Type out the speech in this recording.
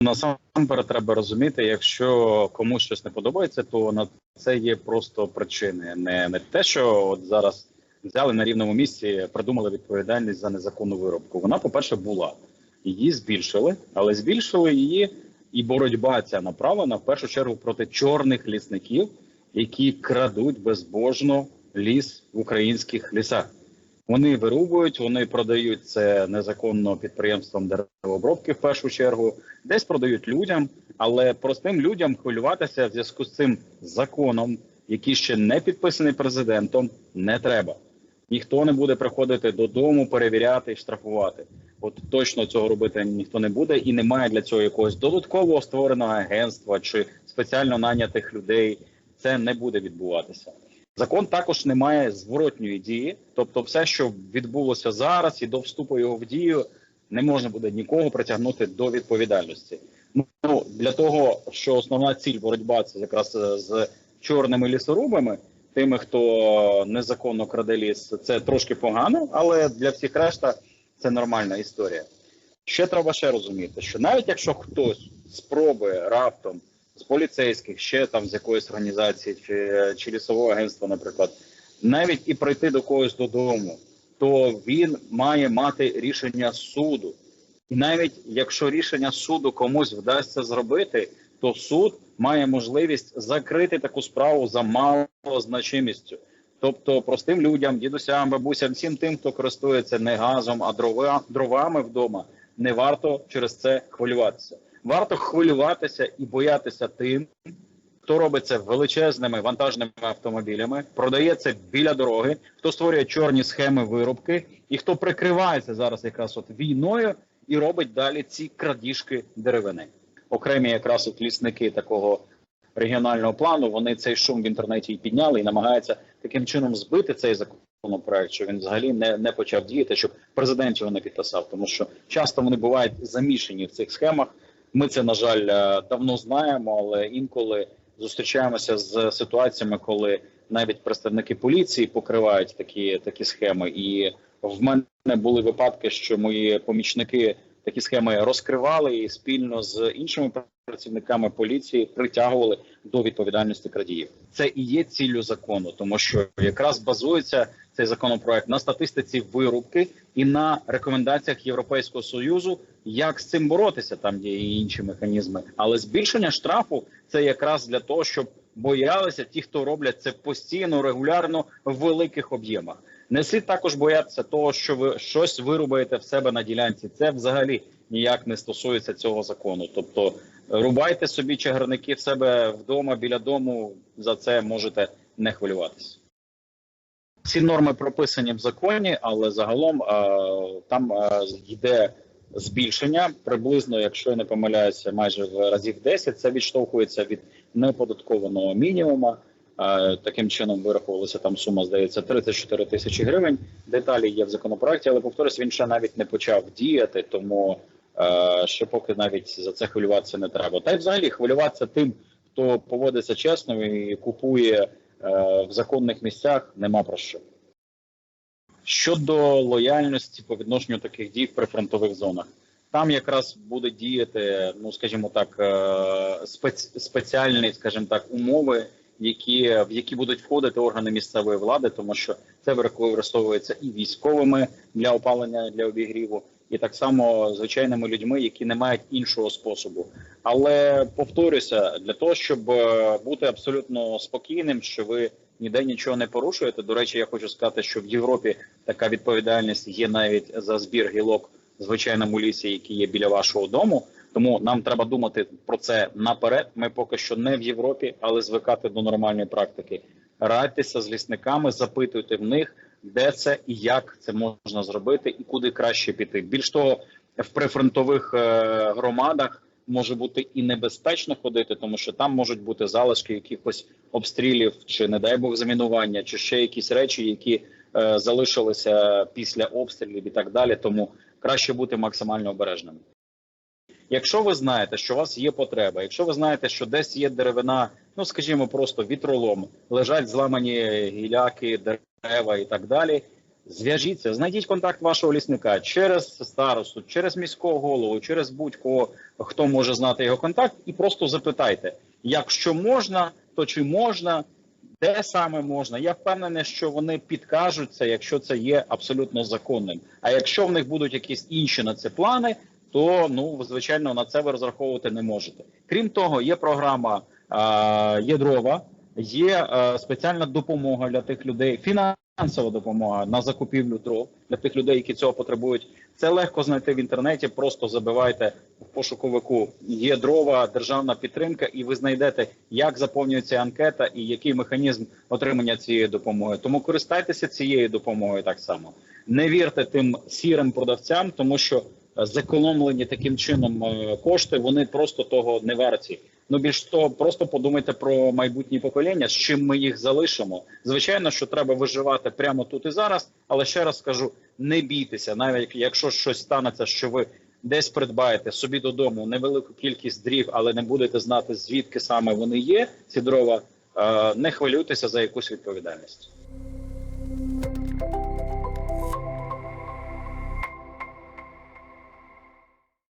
насамперед треба розуміти, якщо комусь щось не подобається, то на це є просто причини. Не, не те, що от зараз взяли на рівному місці, придумали відповідальність за незаконну виробку. Вона, по-перше, була. Її збільшили, але збільшили її, і боротьба ця направлена в першу чергу проти чорних лісників, які крадуть безбожно ліс в українських лісах. Вони вирубують, вони продають це незаконно підприємствам деревообробки в першу чергу, десь продають людям, але простим людям хвилюватися в зв'язку з цим законом, який ще не підписаний президентом, не треба. Ніхто не буде приходити додому, перевіряти і штрафувати. От точно цього робити ніхто не буде, і немає для цього якогось додаткового створеного агентства чи спеціально нанятих людей. Це не буде відбуватися. Закон також не має зворотньої дії, тобто, все, що відбулося зараз, і до вступу його в дію, не можна буде нікого притягнути до відповідальності. Ну для того, що основна ціль боротьба це якраз е, з чорними лісорубами, тими, хто незаконно краде ліс, це трошки погано, але для всіх решта це нормальна історія. Ще треба ще розуміти, що навіть якщо хтось спробує раптом з поліцейських, ще там з якоїсь організації чи, чи лісового агентства, наприклад, навіть і прийти до когось додому, то він має мати рішення суду. І навіть якщо рішення суду комусь вдасться зробити, то суд має можливість закрити таку справу за малою значимістю. Тобто простим людям, дідусям, бабусям, всім тим, хто користується не газом, а дрова, дровами вдома, не варто через це хвилюватися. Варто хвилюватися і боятися тим, хто робить це величезними вантажними автомобілями, продає це біля дороги, хто створює чорні схеми виробки, і хто прикривається зараз якраз от війною і робить далі ці крадіжки деревини. Окремі якраз от лісники такого регіонального плану. Вони цей шум в інтернеті і підняли і намагаються таким чином збити цей законопроект, що він взагалі не, не почав діяти, щоб президент його не підписав, тому що часто вони бувають замішані в цих схемах. Ми це на жаль е, давно знаємо, але інколи зустрічаємося з ситуаціями, коли навіть представники поліції покривають такі такі схеми. І в мене були випадки, що мої помічники такі схеми розкривали і спільно з іншими працівниками поліції притягували до відповідальності крадіїв. Це і є ціллю закону, тому що якраз базується цей законопроект на статистиці вирубки і на рекомендаціях Європейського союзу, як з цим боротися. Там є і інші механізми, але збільшення штрафу це якраз для того, щоб боялися ті, хто роблять це постійно, регулярно в великих об'ємах. Не слід також боятися того, що ви щось вирубаєте в себе на ділянці. Це взагалі ніяк не стосується цього закону. Тобто рубайте собі чагарники в себе вдома біля дому. За це можете не хвилюватися. Ці норми прописані в законі, але загалом а, там а, йде збільшення приблизно, якщо я не помиляюся, майже в разів 10, Це відштовхується від неоподаткованого мінімуму. Таким чином вираховувалася там сума, здається, 34 тисячі гривень. Деталі є в законопроекті, але повторюсь, він ще навіть не почав діяти, тому е, ще поки навіть за це хвилюватися не треба. Та й взагалі хвилюватися тим, хто поводиться чесно і купує е, в законних місцях, нема про що. Щодо лояльності по відношенню таких дій в прифронтових зонах, там якраз буде діяти, ну скажімо так, е, спеціальні, скажімо так, умови які в які будуть входити органи місцевої влади, тому що це використовується і військовими для опалення для обігріву, і так само звичайними людьми, які не мають іншого способу. Але повторюся, для того, щоб е, бути абсолютно спокійним, що ви ніде нічого не порушуєте. До речі, я хочу сказати, що в Європі така відповідальність є навіть за збір гілок звичайному лісі, який є біля вашого дому. Тому нам треба думати про це наперед. Ми поки що не в Європі, але звикати до нормальної практики. Радьтеся з лісниками, запитуйте в них, де це і як це можна зробити, і куди краще піти. Більш того, в прифронтових е, громадах може бути і небезпечно ходити, тому що там можуть бути залишки якихось обстрілів, чи не дай Бог замінування, чи ще якісь речі, які е, залишилися після обстрілів і так далі. Тому краще бути максимально обережними. Якщо ви знаєте, що у вас є потреба, якщо ви знаєте, що десь є деревина, ну скажімо, просто вітролом, лежать зламані гіляки, дерева і так далі. Зв'яжіться, знайдіть контакт вашого лісника через старосту, через міського голову, через будь-кого, хто може знати його контакт, і просто запитайте, якщо можна, то чи можна, де саме можна. Я впевнений, що вони підкажуть це, якщо це є абсолютно законним. А якщо в них будуть якісь інші на це плани, то ну звичайно на це ви розраховувати не можете. Крім того, є програма е, є дрова, є е, спеціальна допомога для тих людей, фінансова допомога на закупівлю дров для тих людей, які цього потребують. Це легко знайти в інтернеті. Просто забивайте в пошуковику є дрова, державна підтримка, і ви знайдете, як заповнюється анкета і який механізм отримання цієї допомоги. Тому користайтеся цією допомогою так само. Не вірте тим сірим продавцям, тому що зекономлені таким чином е, кошти вони просто того не варті. Ну більш того, просто подумайте про майбутні покоління, з чим ми їх залишимо. Звичайно, що треба виживати прямо тут і зараз. Але ще раз скажу: не бійтеся, навіть якщо щось станеться, що ви десь придбаєте собі додому невелику кількість дрів, але не будете знати звідки саме вони є. Ці дрова е, не хвилюйтеся за якусь відповідальність.